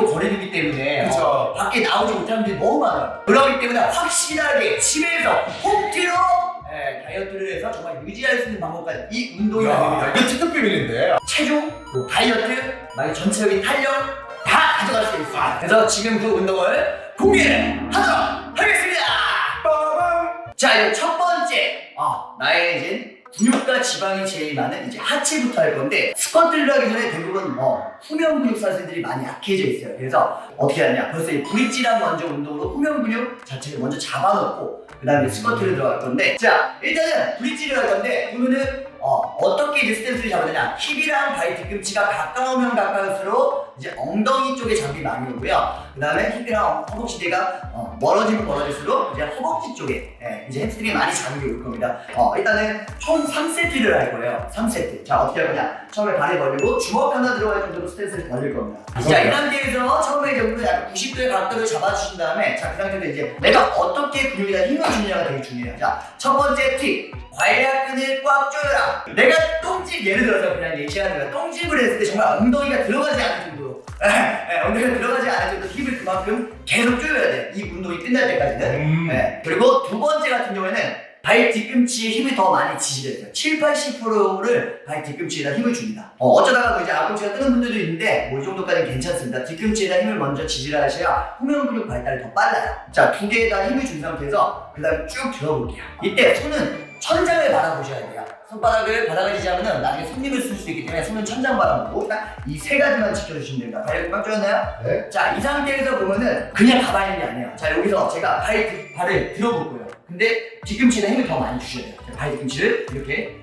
아직도 거리두기 때문에 그쵸. 어, 밖에 나오지 못하는 분들이 너무 많아요. 그렇기 때문에 확실하게 집에서 홈트로 예, 다이어트를 해서 정말 유지할 수 있는 방법까지 이 운동이 야, 아닙니다. 이거 특급 비밀인데. 체중, 뭐 다이어트, 만약 전체적인 탄력 다 가져갈 수 있습니다. 그래서 지금 그 운동을 공개하도록 하겠습니다. 빠밤. 자, 이제 첫 번째. 아, 나의 이제 근육과 지방이 제일 많은 이제 하체부터 할 건데 스쿼트를 하기 전에 대부분 뭐 후면 근육 사슬들이 많이 약해져 있어요. 그래서 어떻게 하냐? 벌써 이 브릿지랑 먼저 운동으로 후면 근육 자체를 먼저 잡아놓고 그 다음에 스쿼트를 들어갈 건데 자, 일단은 브릿지를 할 건데 그러면은 어, 떻게 이제 스탠스를 되냐? 힙이랑 바이 뒤꿈치가 가까우면 가까울수록 이제 엉덩이 쪽에 잡이 많이 오고요. 그 다음에 힙이랑 허벅지대가 어, 멀어지면 멀어질수록 이제 허벅지 쪽에 예, 이제 햄스트링에 많이 자극이 올 겁니다. 어, 일단은 총 3세트를 할 거예요. 3세트. 자, 어떻게 할 거냐? 처음에 발을 벌리고 주먹 하나 들어갈 정도로 스탠스를 벌릴 겁니다. 자, 이 단계에서 처음에 이제 우리가 약간 90도의 각도를 잡아주신 다음에 자, 그 상태에서 이제 내가 어떻게 근육에다 힘을 주느냐가 되게 중요해요. 자, 첫 번째 팁. 관략근을 꽉 조여라. 내가 똥집 예를 들어서 그냥 예시하는 거야. 똥집을 했을 때 정말 엉덩이가 들어가지 않을 정도로 예, 예, 엉덩이가 들어가지 정도로 힘을 그만큼 계속 조여야 돼. 이 운동이 끝날 때까지는. 음. 네. 그리고 두 번째 같은 경우에는 발 뒤꿈치에 힘을 더 많이 지지해요. 7, 80%를 발 뒤꿈치에다 힘을 줍니다. 어, 어쩌다가 그 이제 앞꿈치가 뜨는 분들도 있는데 뭐이 정도까지는 괜찮습니다. 뒤꿈치에다 힘을 먼저 지지를 하셔야 후면 근육 발달이 더 빨라요. 자, 두 개에다 힘을 준 상태에서 그 다음에 쭉 들어볼게요. 이때 손은 천장을 바라보셔야 돼요. 손바닥을 바닥을 지지하면 나중에 손님을 쓸 수 있기 때문에 손은 천장 바라보고 딱 이 세 가지만 지켜주시면 됩니다. 발을 꽉 조였나요? 네. 자, 이 상태에서 보면은 그냥 가만히 있는 게 아니에요. 자, 여기서 제가 발, 뒤- 발을 들어볼 거예요. 근데 뒤꿈치에 힘을 더 많이 주셔야 돼요. 자, 발 뒤꿈치를 이렇게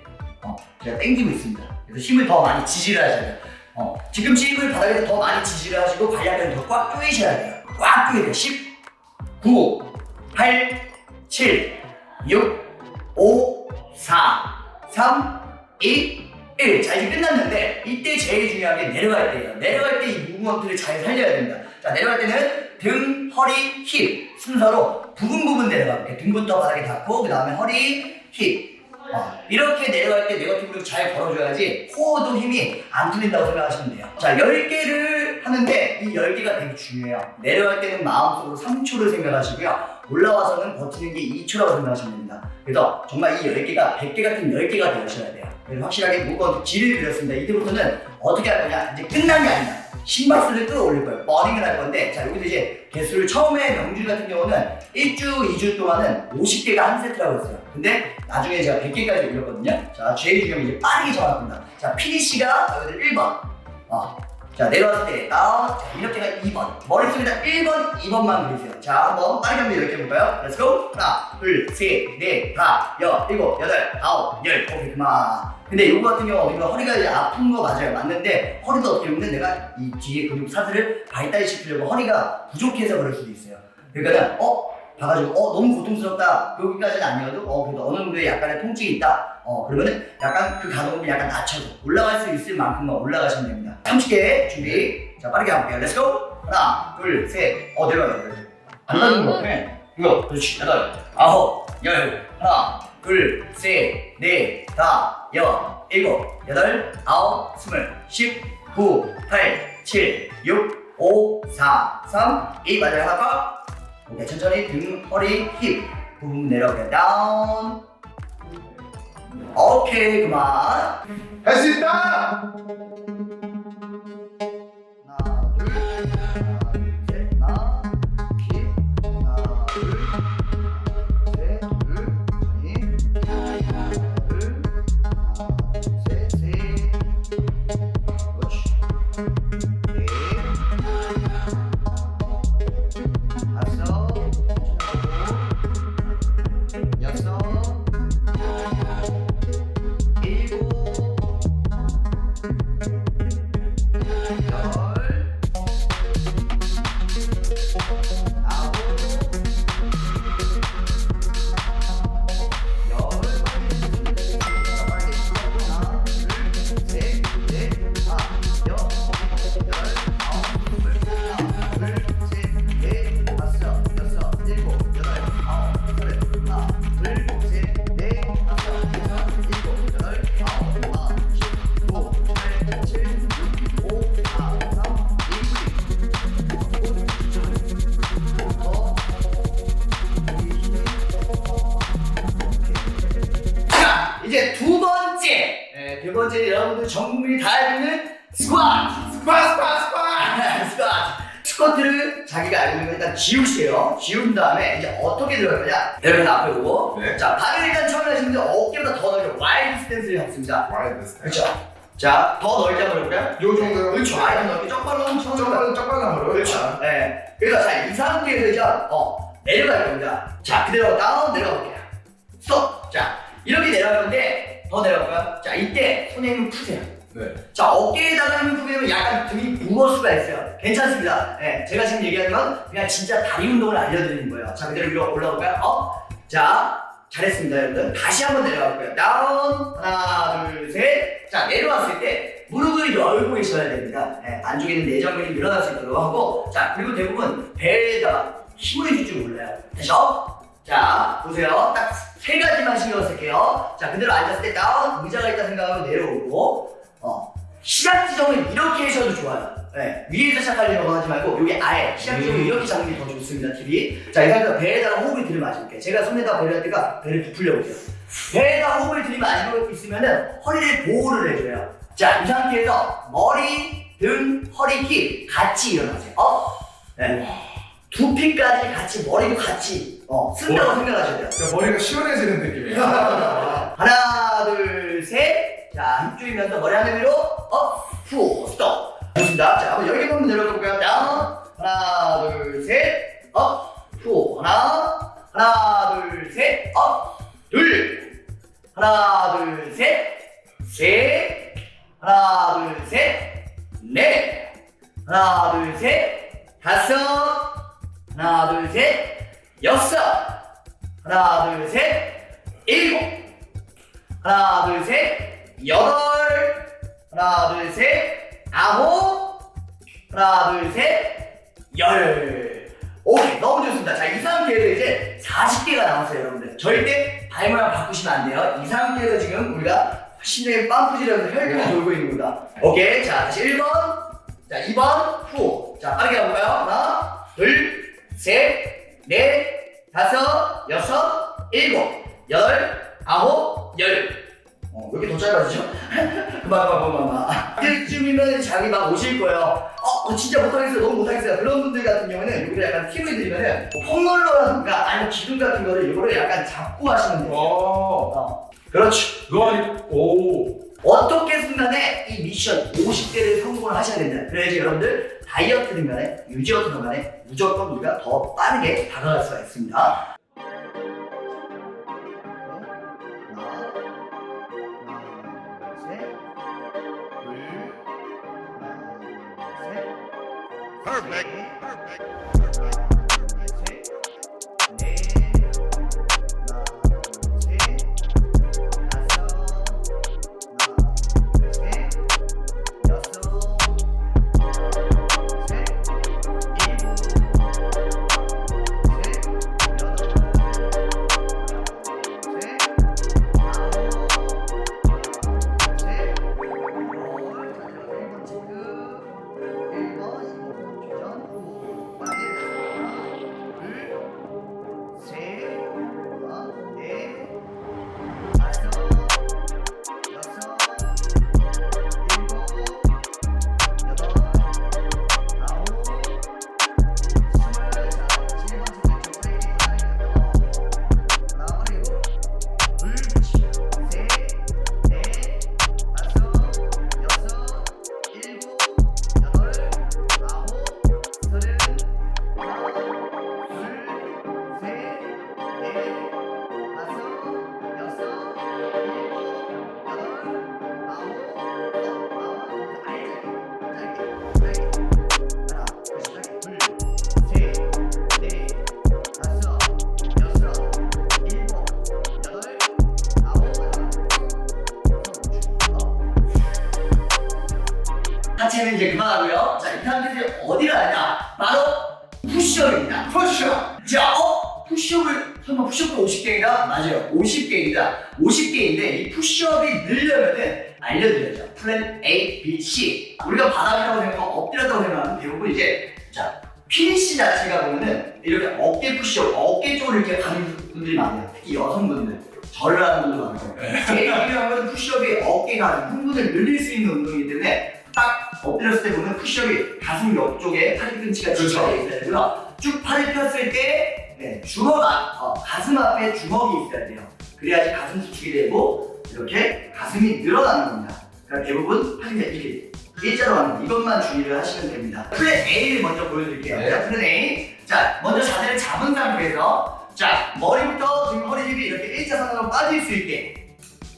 어, 제가 당기고 있습니다. 그래서 힘을 더 많이 지지를 하셔야 돼요. 어, 뒤꿈치 힘을 바닥에서 더 많이 지지를 하시고 발약을 더꽉 조이셔야 돼요. 꽉 조여야 돼요. 10, 9, 8, 7, 6, 5, 4, 3, 2, 1. 자, 이제 끝났는데, 이때 제일 중요한 게 내려갈 때예요. 내려갈 때 이 무브먼트를 잘 살려야 됩니다. 자, 내려갈 때는 등, 허리, 힙 순서로 부분 부분 내려갈게요. 등부터 바닥에 닿고, 그 다음에 허리, 힙. 어, 이렇게 내려갈 때 네거티브를 잘 걸어줘야지 코어도 힘이 안 풀린다고 생각하시면 돼요. 자, 10개를 하는데 이 10개가 되게 중요해요. 내려갈 때는 마음속으로 3초를 생각하시고요. 올라와서는 버티는 게 2초라고 생각하시면 됩니다. 그래서 정말 이 10개가 100개 같은 10개가 되셔야 돼요. 확실하게 무거운 길을 그렸습니다. 이때부터는 어떻게 할 거냐? 이제 끝난 게 아니야. 심박수를 끌어올릴 거예요. 버닝을 할 건데, 자, 여기서 이제 개수를 처음에 명줄 같은 경우는 1주, 2주 동안은 50개가 한 세트라고 했어요. 근데 나중에 제가 100개까지 올렸거든요. 자, 제일 중요한 게 이제 빠르게 정합니다. 자, 피니시가 여기서 1번. 어. 자, 내려왔을 때 다운. 자, 이렇게가 2번. 머릿속에다 1번, 2번만 그리세요. 자, 한번 빠르게 한번 이렇게 해볼까요? Let's go. 하나, 둘, 셋, 넷, 다, 여, 일곱, 여덟, 아홉, 열. 오케이, 그만. 근데 이거 같은 경우 우리가 허리가 아픈 거 맞아요. 맞는데 허리도 어떻게 보면 내가 이 뒤에 근육 사슬을 발달시키려고 허리가 부족해서 그럴 수도 있어요. 그러니까 어 봐가지고 어 너무 고통스럽다 여기까지는 아니어도 어 그래도 어느 정도의 약간의 통증이 있다. 어 그러면은 약간 그 가동을 약간 낮춰서 올라갈 수 있을 만큼만 올라가시면 됩니다. 30개 준비. 자 빠르게 가볼게요. 렛츠고. 하나, 둘, 셋. 어 내려가요. 안 가는 거 같아. 이거 그렇지. 여덟, 아홉, 열. 하나, 둘, 셋, 넷, 다, 여, 일곱, 여덟, 아홉, 스물, 십, 구, 팔, 칠, 육, 오, 사, 삼, 이 맞아요. 하나 꽉. 오케이 천천히 등, 허리, 힙 부분 내려오게 다운. 오케이 그만. 할 수 있다. 보고. 네. 자, 발을 일단 처음에 하시는 분들 어깨보다 더 넓게 와이드 스탠스를 잡습니다. 와이드 스타일 그렇죠. 자, 더 넓게 한번 해볼까요? 요 정도 그렇죠. 아예 넓게 쪽발로 한번 쳐서 쪽발 쪽발나무로 그렇죠. 네. 그래서 자, 이 상태에서 이제 어, 내려갈 겁니다. 자, 그대로 다운 내려가 볼게요. 스톱. 자, 이렇게 내려갈 건데 더 내려갈까요? 자, 이때 손에 힘을 푸세요. 네 자, 어깨에다가 힘을 푸게 되면 약간 등이 무거울 수가 있어요. 괜찮습니다. 네, 제가 지금 얘기하는 건 그냥 진짜 다리 운동을 알려드리는 거예요. 자, 그대로 위로 올라올까요? 업. 자, 잘했습니다, 여러분들. 다시 한번 내려갈 거예요. 다운. 하나, 둘, 셋. 자, 내려왔을 때 무릎을 열고 계셔야 됩니다. 네, 안쪽에 있는 내전근이 늘어날 수 있도록 하고, 자, 그리고 대부분 배에다가 힘을 줄 줄 몰라요. 업. 자, 보세요. 딱 세 가지만 신경 쓸게요. 자, 그대로 앉았을 때 다운, 의자가 있다 생각하고 내려오고, 어, 시작 지점은 이렇게 하셔도 좋아요. 네, 위에서 시작하려고 하지 말고 여기 아예 시작 지점을 음. 이렇게 잡는 게 더 좋습니다. TV. 자, 이 상태에서 배에다가 호흡을 들이마실게요. 제가 손에다 배를 할 때가 배를 부풀려 볼게요. 배에다 호흡을 들이마시고 있으면은 허리를 보호를 해줘요. 자, 이 상태에서 머리, 등, 허리, 키 같이 일어나세요. 어? 네. 두피까지 같이 머리도 같이 어, 쓴다고 생각하셔야 돼요. 그러니까 머리가 시원해지는 느낌이에요 하나, 둘, 셋. 자, 힘 줄이면서 머리 하늘 위로 업, 후, 스톱. 좋습니다. 자, 한번 열개 한번 내려볼까요? 다운. 하나, 둘, 셋. 업, 후. 하나, 하나, 둘, 셋. 업, 둘. 하나, 둘, 셋. 셋. 하나, 둘, 셋. 넷. 하나, 둘, 셋. 다섯. 하나, 둘, 셋. 여섯. 하나, 둘, 셋. 일곱. 하나, 둘, 셋. 여덟. 하나, 둘, 셋. 아홉. 하나, 둘, 셋. 열. 오케이, 너무 좋습니다. 자, 이 상태에서 이제 40개가 남았어요, 여러분들. 절대 발 모양 바꾸시면 안 돼요. 이 상태에서 지금 우리가 심장이 빵푸지면서 혈관이 돌고 있는 겁니다. 오케이, 자, 다시 1번. 자, 2번. 후. 자, 빠르게 가볼까요? 하나, 둘, 셋, 넷, 다섯, 여섯, 일곱, 여덟, 아홉, 열. 어, 왜 이렇게 더 짧아지죠? 그만, 그만, 그만, 그만. 이때쯤이면 자기 막 오실 거예요. 어, 어, 진짜 못하겠어요. 너무 못하겠어요. 그런 분들 같은 경우는 여기를 약간 팁을 드리면은 뭐 폼롤러라든가 아니면 기둥 같은 거를 이거를 약간 잡고 하시면 돼요. 어 어, 그렇죠. 아니 오 어떻게 순간에 이 미션 50개를 성공을 하셔야 된다. 그래야지 여러분들 다이어트든 간에 유지어트든 간에 무조건 우리가 더 빠르게 다가갈 수가 있습니다. Perfect. Perfect. 이제 그만하고요. 자, 이 상태에서 어디를 하냐? 바로 푸시업입니다. 푸시업 자, 어? 푸시업을 설마 푸시업도 50개인가? 맞아요. 50개입니다. 50개인데 이 푸시업이 늘려면은 알려드려야죠. 플랜 A, B, C. 우리가 바닥이라고 생각하고 엎드렸다고 생각하면 대부분 이제 자 피니시 자체가 보면은 이렇게 어깨 푸시업, 어깨 쪽으로 이렇게 가는 분들이 많아요. 특히 여성분들. 절을 하는 분도 많고 제일 중요한 건 푸시업이 어깨가 흥분을 늘릴 수 있는 운동이기 때문에 딱 엎드렸을 때 보면 푸시업이 가슴 옆쪽에 팔 뒤꿈치가 그렇죠. 있어야 되고요 쭉 팔을 폈을 때 네, 주먹 앞, 어, 가슴 앞에 주먹이 있어야 돼요. 그래야지 가슴 수축이 되고 이렇게 가슴이 늘어나는 겁니다. 그러니까 대부분 팔이 이렇게 일자로 하는 거, 이것만 주의를 하시면 됩니다. 플랫 A를 먼저 보여드릴게요. 네. 자, 플랫 A. 자 먼저 자세를 잡은 상태에서 자 머리부터 등 허리집이 이렇게 일자선으로 빠질 수 있게.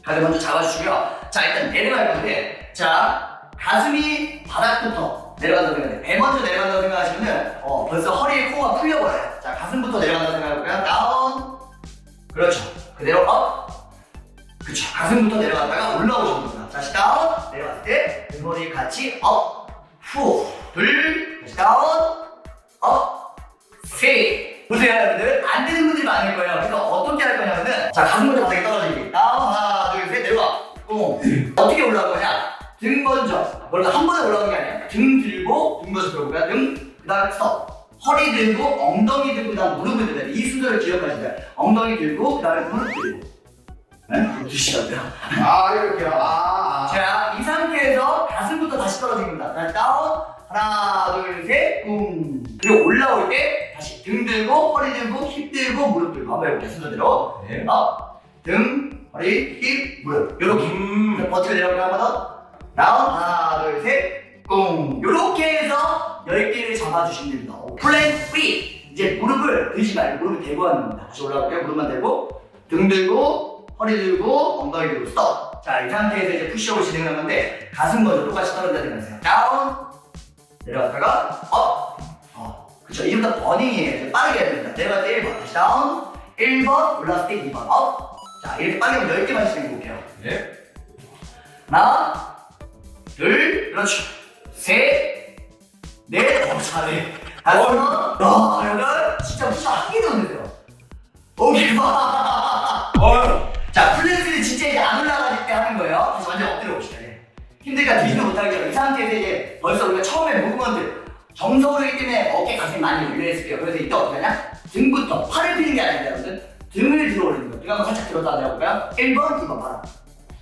다들 먼저 잡아주시고요. 자 일단 내려갈 건데 자 가슴이 바닥부터 내려간다고 생각해. 배 먼저 내려간다고 생각하시면은 어 벌써 허리에 코가 풀려버려요. 자 가슴부터 내려간다고 생각해볼까요 다운. 그렇죠. 그대로 업. 그렇죠 가슴부터 내려갔다가 올라오시는 겁니다. 다시 다운. 내려갔을 때 등허리 같이 업 후 둘. 다시 다운. 업 세. 보세요 여러분들. 안 되는 분들이 많을 거예요. 그래서 어떻게 할 거냐면은 자 가슴 먼저 바닥에 떨어지기. 다운. 하나 둘 셋. 내려와 꽁 어떻게 올라갈 거냐 등 먼저 원래 한 번에 올라오는 게 아니야 등 들고 등 먼저 들어볼까요 등그 다음에 스톱 허리 들고 엉덩이 들고 그다음 무릎을 들어야 돼. 이 순서를 기억하시면 돼요 엉덩이 들고 그 다음에 무릎 들고 네? 드시라고요 아 이렇게요. 아. 아. 자, 이 상태에서 가슴부터 다시 떨어진 겁니다. 다시 다운. 하나, 둘, 셋, 꿍. 그리고 올라올 때 다시 등 들고, 허리 들고, 힙 들고, 무릎 들고. 한번 해볼게요. 순서대로. 네. 업, 등, 허리, 힙, 무릎. 요렇게. 음. 버티고 내려가고 한번 더. 다운. 하나, 둘, 셋, 꿍. 요렇게 해서 10개를 잡아주시면 됩니다. 플랜 B. 이제 무릎을 들지 말고 무릎을 대고 하는 겁니다. 다시 올라갈게요. 무릎만 대고, 등 들고, 허리 들고, 엉덩이 들고, 스톱. 자, 이 상태에서 이제 푸시업을 진행하는 건데, 가슴 먼저 똑같이 떨어져야 되면서요. 다운. 내려갔다가, 업. 어. 그쵸. 이름부터 버닝이에요. 빠르게 해야 됩니다. 내려갈 때 1번. 다시 다운. 1번. 올라왔을 때 2번. 업. 자, 이렇게 빨리 하면 10개만 진행해 볼게요. 네. 하나, 둘, 그렇죠. 셋, 넷, 어, 잘해. 다섯, 여, 여덟, 진짜 무슨 한 개도 안 되세요. 오케이, 봐. 어. 자, 플랜스는 진짜 이제 안 올라갈 때 하는 거예요. 다시 완전 엎드려 봅시다. 예. 힘들까 뒤지도 못하게 이 상태에서 이제 벌써 우리가 처음에 무브먼트 정석으로기 때문에 어깨 가슴이 많이 올려있을게요. 그래서 이때 어떻게 하냐? 등부터 팔을 피는 게 아닙니다, 여러분들. 등을 들어 올리는 거예요. 등 한번 살짝 들었다 내려볼까요? 1번, 2번 바로.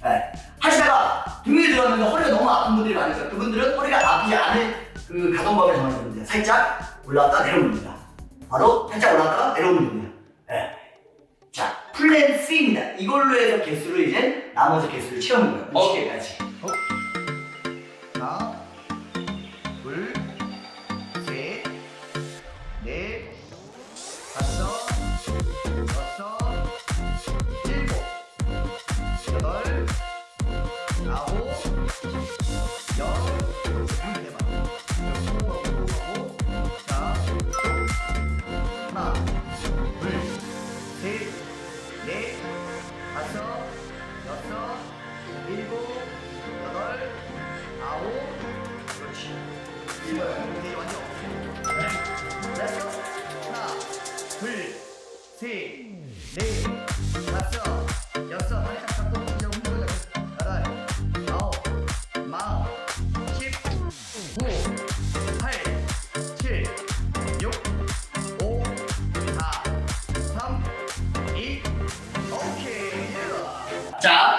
네. 하시다가 등을 들었는데 허리가 너무 아픈 분들이 거예요. 그분들은 허리가 아프지 않을 그 가동법을 정하시면 돼요. 살짝 올라왔다 내려오는 겁니다. 바로 살짝 올라왔다가 내려오는 겁니다. 네. 자, 플랜 C입니다. 이걸로 해서 개수를 이제 나머지 개수를 채우는 거예요. 어. 60개까지. 하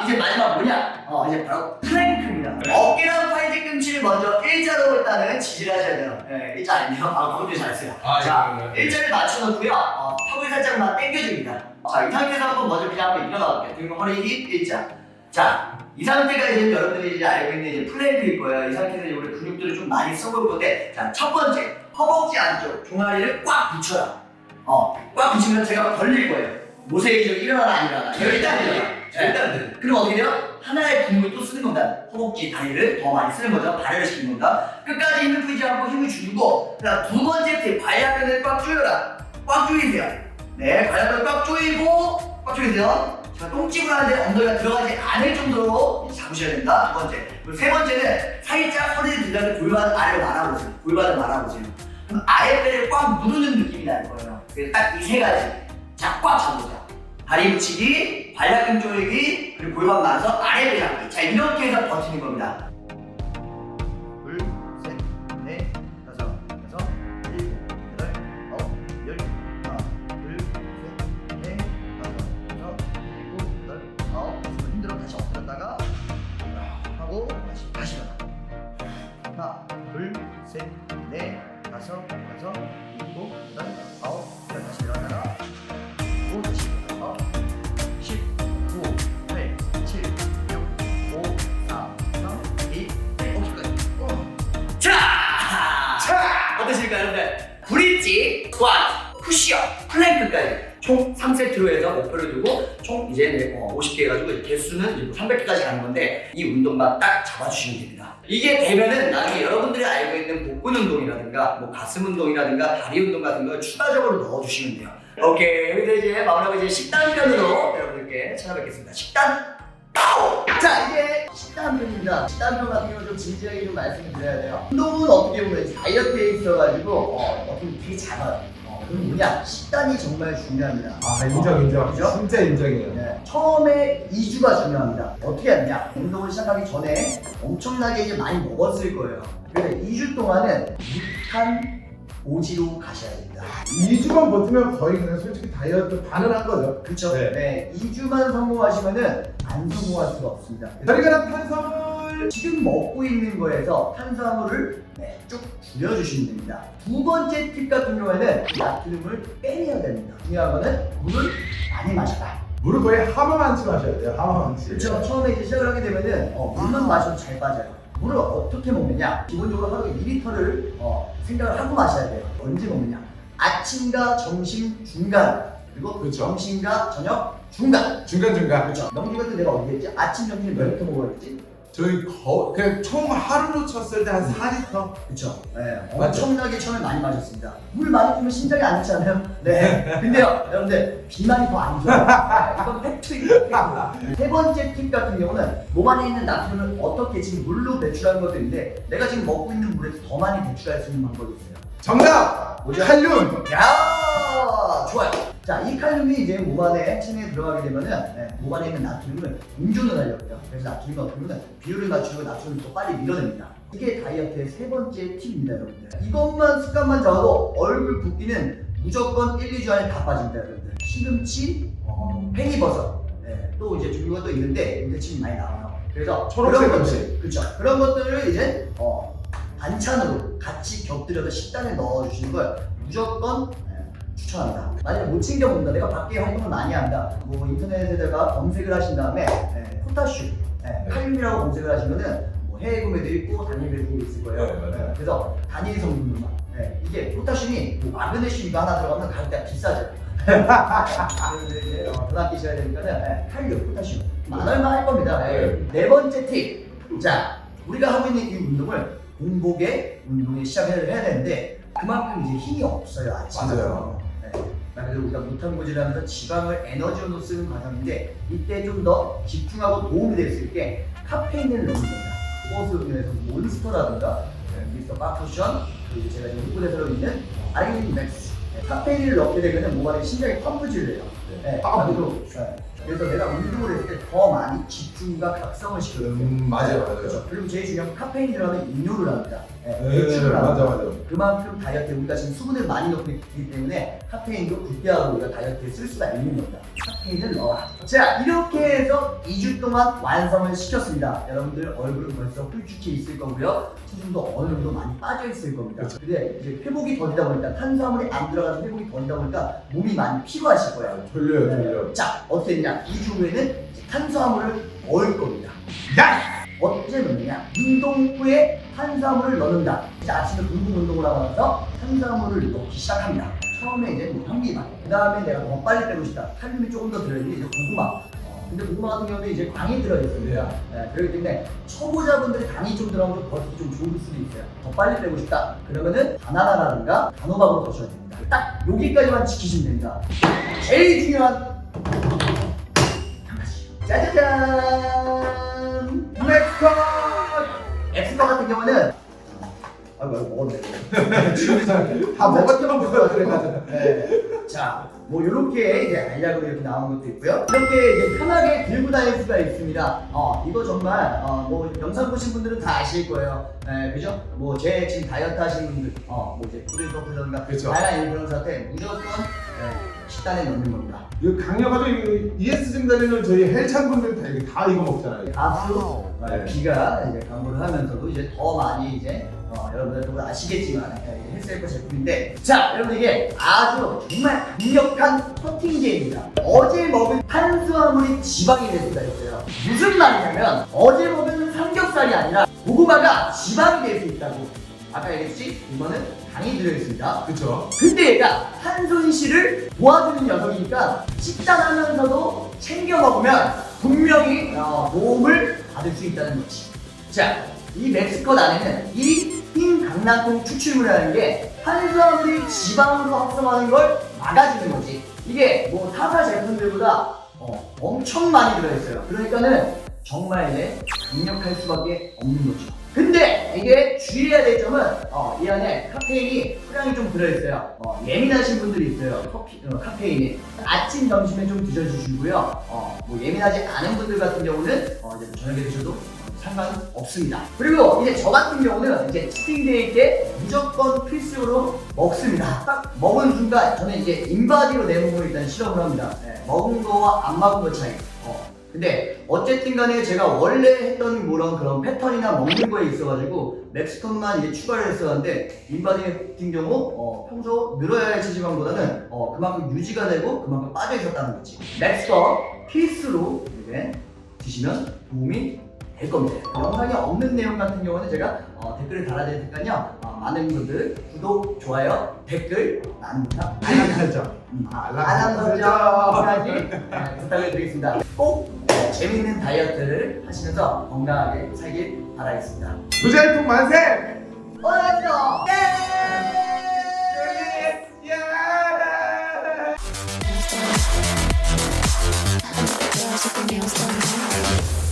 이제 마지막 뭐냐? 어, 이제 바로 플랭크입니다. 어깨랑 팔 뒤꿈치를 먼저 일자로 일단은 지지를 하셔야 돼요. 네, 일자 아니에요. 아, 거기도 잘했어요. 아, 자, 이거는. 일자를 맞춰놓고요. 어, 턱을 살짝만 당겨줍니다. 자, 이 상태에서 한번 먼저 그냥 한번 일어나 볼게요. 등, 허리, 힙, 일자. 자, 이 상태가 이제 여러분들이 이제 알고 있는 이제 플랭크일 거예요. 이 상태에서 이제 우리 근육들을 좀 많이 써볼 건데, 자, 첫 번째, 허벅지 안쪽 종아리를 꽉 붙여요. 어, 꽉 붙이면 제가 벌릴 거예요. 모세이죠 일어나라 안 일어나라. 일단 일어나. 절대 안 돼. 그럼 어떻게 돼요? 하나의 근육을 또 쓰는 겁니다. 허벅지, 다리를 더 많이 쓰는 거죠. 발열을 시키는 겁니다. 끝까지 힘을 풀지 않고 힘을 주고, 두 번째 팁, 발야근을 꽉 조여라. 꽉 조이세요. 네, 발야근을 꽉 조이고, 꽉 조이세요. 자, 똥집을 하는데 엉덩이가 들어가지 않을 정도로 잡으셔야 됩니다. 두 번째. 그리고 세 번째는 살짝 허리를 들다가 골반 아래로 말아보세요. 골반을 말아보세요. 그럼 아랫배를 꽉 누르는 느낌이 날 거예요. 그래서 딱 이 세 가지. 자, 꽉 잡으세요. 다리 붙이기, 발약근 조이기, 그리고 골반 말아서 아래 배잡기. 자, 이렇게 해서 버티는 겁니다. 둘, 셋, 넷, 다섯, 여섯, 일곱, 여덟, 아홉, 열, 하나, 둘, 셋, 넷, 다섯, 여섯, 일곱, 여덟, 아홉. 지금 힘들어 다시 엎드렸다가 하고 다시 다시 일어나. 하나, 둘, 셋, 넷, 다섯, 여섯, 일곱, 여덟, 아홉. 다시 일어나라. 차! 어떠십니까 여러분들? 브릿지, 스쿼트, 푸시업, 플랭크까지 총 3세트로 해서 목표를 두고 총 이제 네, 어, 50개 해가지고 개수는 300개까지 가는 건데 이 운동만 딱 잡아주시면 됩니다. 이게 되면은 나중에 여러분들이 알고 있는 복근 운동이라든가 뭐 가슴 운동이라든가 다리 운동 같은 걸 추가적으로 넣어주시면 돼요. 오케이 이제 마무리하고 이제 식단 편으로 여러분들께 찾아뵙겠습니다. 식단 파워! 자 이게 식단 편입니다. 식단 편 같은 경우는 좀 진지하게 좀 말씀을 드려야 돼요. 운동은 어떻게 보면 다이어트에 있어가지고 어, 어떻게 보면 되게 작아요. 어, 그럼 뭐냐 식단이 정말 중요합니다. 아 인정 인정 그죠? 진짜 인정이에요 네, 처음에 2주가 중요합니다. 어떻게 하느냐? 운동을 시작하기 전에 엄청나게 이제 많이 먹었을 거예요. 그래서 2주 동안은 무탄 오지로 가셔야 됩니다. 2주만 버티면 거의 그냥 솔직히 다이어트 반을 한 거죠 그렇죠? 네. 네. 2주만 성공하시면은 안 성공할 수가 없습니다. 혈관한 탄 수화물 지금 먹고 있는 거에서 탄수화물을 네, 쭉 줄여주시면 됩니다. 두 번째 팁 같은 경우에는 나트륨을 빼내야 됩니다. 중요한 거는 물을 많이 마셔라. 물을 거의 하마만치 마셔야 돼요 하마만치 그렇죠. 처음에 이제 시작을 하게 되면은 어, 물만 마셔도 잘 빠져요. 물을 어떻게 먹느냐? 기본적으로 하루에 2리터를 어, 생각을 하고 마셔야 돼요. 언제 먹느냐? 아침과 점심 중간 그리고 그렇죠. 점심과 저녁 중간. 중간 중간 그렇죠. 명기 같은 내가 어디 했지? 아침 점심 몇 리터 먹어야 되지? 저희 거 그냥 총 하루로 쳤을 때 한 4리터 그렇죠. 네, 맞죠. 엄청나게 처음에 많이 마셨습니다. 물 많이 뿌면 심장이 안 좋잖아요. 네. 근데요, 여러분들 비만이 더 안 좋아요. 네, 이건 팩트입니다. 팩트. 세 번째 팁 같은 경우는 몸 안에 있는 나트륨을 어떻게 지금 물로 배출하는 것도 있는데 내가 지금 먹고 있는 물에서 더 많이 배출할 수 있는 방법이 있어요. 정답! 뭐죠? 칼륨! 야, 좋아요. 자, 이 칼륨이 이제 몸 안에 체내에 들어가게 되면은 네, 몸 안에 있는 나트륨을 운전을 하려고요. 그래서 나트륨이 어떻게 보면 비율을 맞추고 나트륨을 더 빨리 밀어냅니다. 이게 다이어트의 세 번째 팁입니다, 여러분들. 이것만 습관만 잡아도 얼굴 붓기는 무조건 1, 2주 안에 다 빠집니다, 여러분들. 시금치, 어, 팽이버섯, 네, 또 이제 종류가 또 있는데 인대침이 많이 나와요. 그래서 초록색 그런 음식. 것들, 그렇죠. 그런 것들을 이제 어, 반찬으로 같이 곁들여서 식단에 넣어주시는 걸 무조건 네, 추천합니다. 만약에 못 챙겨 먹는다, 내가 밖에 활동을 많이 한다, 뭐 인터넷에다가 검색을 하신 다음에 네, 포타슘, 네, 칼륨이라고 검색을 하시면은 뭐 해외 구매도 있고 단일 배송도 있을 거예요. 네, 맞아요. 그래서 단일 성분만. 네, 이게 포타슘이 뭐 마그네슘이가 하나 들어가면 가격대가 비싸죠. 어, 돈 아끼셔야 되니까는 네, 칼륨, 포타슘 만 얼마 할 겁니다. 네. 네 번째 팁. 자, 우리가 하고 있는 이 운동을 공복에 운동에 시작을 해야 되는데 그만큼 이제 힘이 없어요 아침에. 맞아요. 네. 그래서 우리가 무탄고지를 하면서 지방을 에너지로 쓰는 과정인데 이때 좀 더 집중하고 도움이 될수 있게 카페인을 넣는 겁니다. 버스 중에서 몬스터라든가 네, 미스터 파쿠션 그리고 제가 지금 홍보대사로 있는 아이린 맥스 네, 카페인을 넣게 되면 몸 안에 심장이 펌프질을 해요. 네, 아, 그리고, 네. 그래서 내가 운동을 했을 때 더 많이 집중과 각성을 시켜줘요. 음, 맞아요, 맞아요. 그렇죠. 그리고 제일 중요한 건 카페인 들어가는 음료를 합니다. 네, 네, 배출을 맞아 합니다. 맞아 그만큼 다이어트에 우리가 지금 수분을 많이 넣고 있기 때문에 카페인도 극대화로 우리가 다이어트에 쓸 수가 있는 겁니다. 카페인을 넣어라. 자, 이렇게 해서 2주 동안 완성을 시켰습니다. 여러분들 얼굴은 벌써 홀쭉해 있을 거고요. 체중도 어느 정도 많이 빠져 있을 겁니다. 그렇죠. 근데 이제 회복이 더디다 보니까 탄수화물이 안 들어가서 회복이 더디다 보니까 몸이 많이 피로하실 거예요. 졸려요 네. 졸려 자, 어떻게 되냐? 2주 후에는 이제 탄수화물을 넣을 겁니다. 야! 언제 넣느냐? 운동 후에 탄수화물을 넣는다. 이제 아침에 공복 운동을 하고 나서 탄수화물을 넣기 시작합니다. 처음에 이제 뭐 현미밥, 그 다음에 내가 더 빨리 빼고 싶다. 칼륨이 조금 더 들어있는 이제 고구마. 어, 근데 고구마 같은 경우는 이제 당이 들어있습니다. 네, 그렇기 때문에 초보자분들이 당이 좀 들어가면 버티기 좀 좋을 수도 있어요. 더 빨리 빼고 싶다. 그러면은 바나나라든가 단호박으로 드셔야 됩니다. 딱 여기까지만 지키시면 됩니다. 제일 중요한. 짜자잔! 넥스컷! 엑스파 같은 경우는 아이고 먹었네 다 먹었지만 먹어야 그래가지고 네. 자, 뭐 이렇게 이제 알약으로 이렇게 나온 것도 있고요. 이렇게 이제 편하게 들고 다닐 수가 있습니다. 어, 이거 정말 어, 뭐 영상 보신 분들은 다 아실 거예요. 네, 그죠? 뭐 제 지금 다이어트 하시는 분들, 어, 뭐 이제 프리서프라든가 그렇죠. 다양한 인플루언서한테 무조건 네, 식단에 넣는 겁니다. 이거 강력하죠 이거 ES증 달리는 저희 헬창 분들 다, 이거 다 이거 먹잖아요 가수 네. 비가 이제 광고를 하면서도 이제 더 많이 이제 어, 여러분들도 아시겠지만 네, 헬스헬퍼 제품인데 자 여러분 이게 아주 정말 강력한 커팅제입니다 어제 먹은 탄수화물이 지방이 될 수가 있어요 무슨 말이냐면 어제 먹은 삼겹살이 아니라 고구마가 지방이 될 수 있다고 아까 얘기했지 이거는 당이 들어있습니다 그쵸? 근데 얘가 한손실을 도와주는 녀석이니까 식단하면서도 챙겨 먹으면 분명히 어, 도움을 받을 수 있다는 거지. 자, 이 멕시컷 안에는 이 흰 강낭콩 추출물이라는 게 탄수화물이 지방으로 합성하는 걸 막아주는 거지. 이게 뭐 타사 제품들보다 어, 엄청 많이 들어있어요. 그러니까는 정말 이제 강력할 수밖에 없는 거죠. 근데 이게 주의해야 될 점은 어, 이 안에 카페인이 소량이 좀 들어있어요. 어, 예민하신 분들이 있어요. 커피, 어, 카페인이 아침 점심에 좀 드셔주시고요. 어, 뭐 예민하지 않은 분들 같은 경우는 어, 이제 저녁에 드셔도 어, 상관없습니다. 그리고 이제 저 같은 경우는 이제 치팅데이 때 무조건 필수로 먹습니다. 딱 먹은 순간 저는 이제 인바디로 내 몸을 일단 실험을 합니다. 네, 먹은 거와 안 먹은 거 차이. 어, 근데 어쨌든 간에 제가 원래 했던 그런 그런 패턴이나 먹는 거에 있어가지고 맵스톤만 이제 추가를 했었는데 인바디 같은 경우 어, 평소 늘어야 할 체지방보다는 어, 그만큼 유지가 되고 그만큼 빠져 있었다는 거지 맵스톤 필수로 이제 드시면 도움이 될 겁니다. 영상에 없는 내용 같은 경우는 제가 어, 댓글을 달아드릴 테니까요. 어, 많은 분들 구독, 좋아요, 댓글, 나눔 부탁, 알람 설정, 알람 음, 아, 설정까지 네, 부탁을 드리겠습니다. 꼭 재밌는 다이어트를 하시면서 건강하게 살길 바라겠습니다. 부자일품 만세! 오늘도 예! I'm so confused.